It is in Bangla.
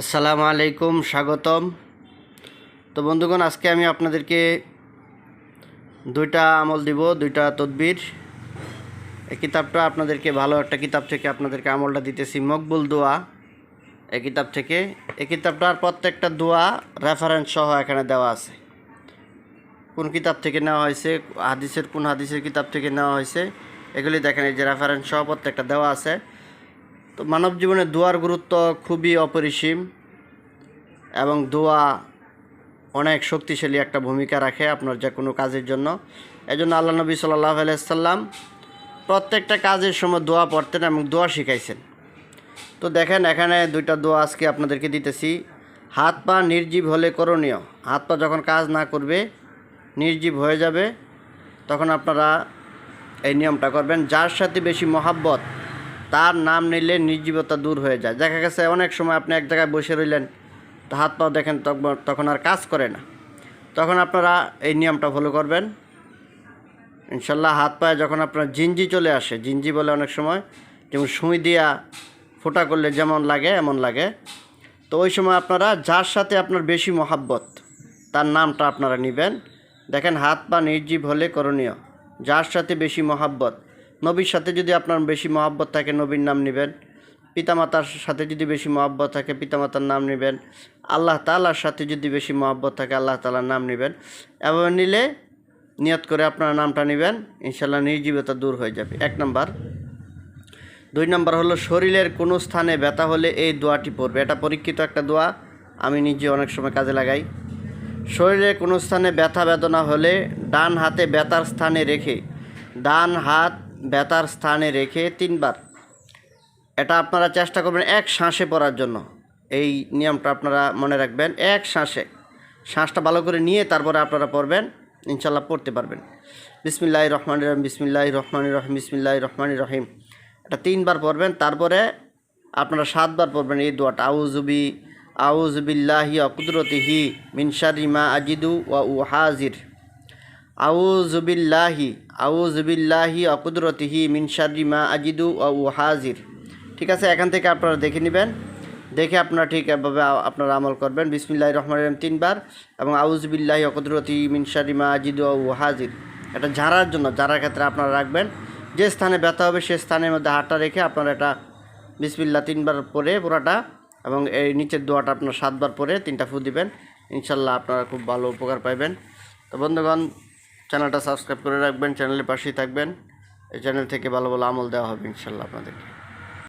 আসসালামু আলাইকুম, স্বাগতম। তো বন্ধুগণ, আজকে আমি আপনাদেরকে দুইটা আমল দিব, দুইটা তদবির। এই কিতাবটা আপনাদেরকে, ভালো একটা কিতাব থেকে আপনাদেরকে আমলটা দিতেছি, মকবুল দোয়া। এই কিতাব থেকে, এই কিতাবটার প্রত্যেকটা দোয়া রেফারেন্স সহ এখানে দেওয়া আছে। কোন কিতাব থেকে নেওয়া হয়েছে, হাদিসের কোন হাদিসের কিতাব থেকে নেওয়া হয়েছে, এগুলি দেখেন, এই যে রেফারেন্স সহ প্রত্যেকটা দেওয়া আছে। তো মানব জীবনে দোয়ার গুরুত্ব খুবই অপরিসীম এবং দোয়া অনেক শক্তিশালী একটা ভূমিকা রাখে আপনার যে কোনো কাজের জন্য। এজন্য আল্লাহ নবী সাল্লাহ আলাইসাল্লাম প্রত্যেকটা কাজের সময় দোয়া পড়তেন এবং দোয়া শিখাইছেন। তো দেখেন এখানে দুইটা দোয়া আজকে আপনাদেরকে দিতেছি। হাত পা নির্জীব হলে করণীয়। হাত পা যখন কাজ না করবে, নির্জীব হয়ে যাবে, তখন আপনারা এই নিয়মটা করবেন। যার সাথে বেশি মহাব্বত তার নাম নিলে নির্জীবতা দূর হয়ে যায়। দেখা গেছে অনেক সময় আপনি এক জায়গায় বসে রইলেন, তো হাত পাও দেখেন, তখন আর কাজ করে না। তখন আপনারা এই নিয়মটা ফলো করবেন। ইনশাল্লাহ হাত পায়ে যখন আপনার জিঞ্জি চলে আসে জিঞ্জি বলে অনেক সময়, যেমন সুই দিয়া ফোটা করলে যেমন লাগে, এমন লাগে। তো ওই সময় আপনারা যার সাথে আপনার বেশি মহাব্বত, তার নামটা আপনারা নেবেন। দেখেন হাত পা নির্জীব হলে করণীয়, যার সাথে বেশি মহাব্বত নবীর সাথে যদি আপনার বেশি মহাব্বত থাকে, নবীর নাম নেবেন। পিতামাতার সাথে যদি বেশি মহাব্বত থাকে, পিতামাতার নাম নেবেন। আল্লাহ তালার সাথে যদি বেশি মহাব্বত থাকে, আল্লাহ তালার নাম নেবেন। এবং নিলে নিয়ত করে আপনার নামটা নেবেন ইনশাল্লাহ নির্জীবতা দূর হয়ে যাবে। এক নম্বর। দুই নম্বর হলো, শরীরের কোনো স্থানে ব্যথা হলে এই দোয়াটি পড়বে। এটা পরীক্ষিত একটা দোয়া, আমি নিজে অনেক সময় কাজে লাগাই। শরীরে কোনো স্থানে ব্যথা বেদনা হলে ডান হাতে ব্যথার স্থানে রেখে, ডান হাত ব্যথার স্থানে রেখে তিনবার। এটা আপনারা চেষ্টা করবেন এক শ্বাসে পড়ার জন্য। এই নিয়মটা আপনারা মনে রাখবেন, এক শ্বাসে। শ্বাসটা ভালো করে নিয়ে তারপরে আপনারা পড়বেন ইনশাল্লাহ পড়তে পারবেন। বিসমিল্লাহ রহমান রহিম বিসমিল্লাহ রহমান রহিম বিসমিল্লাহ রহমান রহিম। এটা তিনবার পড়বেন, তারপরে আপনারা সাতবার পড়বেন এই দোয়াটা। আউজুবি আউজবিল্লাহি অকুদরতিহি মিনশারিমা আজিদু ওয়া উ হাজির আউজবিল্লাহি আউজবিল্লাহি অকুদরতিহি মিনশারিমা আজিদু ওয়া উ হাজির। ঠিক আছে, এখান থেকে আপনারা দেখে নেবেন। দেখে আপনারা ঠিক এভাবে আপনারা আমল করবেন। বিসমিল্লাহ রহমান রহিম তিনবার। এবং আউজবিল্লাহি অকুদরতি মিনশারিমা আজিদু ওয়া উ হাজির। এটা ঝাড়ার জন্য, ঝাড়ার ক্ষেত্রে আপনারা রাখবেন। যে স্থানে ব্যথা হবে, সে স্থানের মধ্যে হাতটা রেখে আপনারা এটা বিসমিল্লা তিনবার পরে পুরাটা এবং এই নিচের দোয়াটা আপনার সাতবার পরে তিনটা ফু দিবেন। ইনশাল্লাহ আপনারা খুব ভালো উপকার পাইবেন। তো বন্ধুগণ চ্যানেলটা সাবস্ক্রাইব করে রাখবেন, চ্যানেলের পাশেই থাকবেন। এই চ্যানেল থেকে ভালো ভালো আমল দেওয়া হবে ইনশাল্লাহ আপনাদেরকে।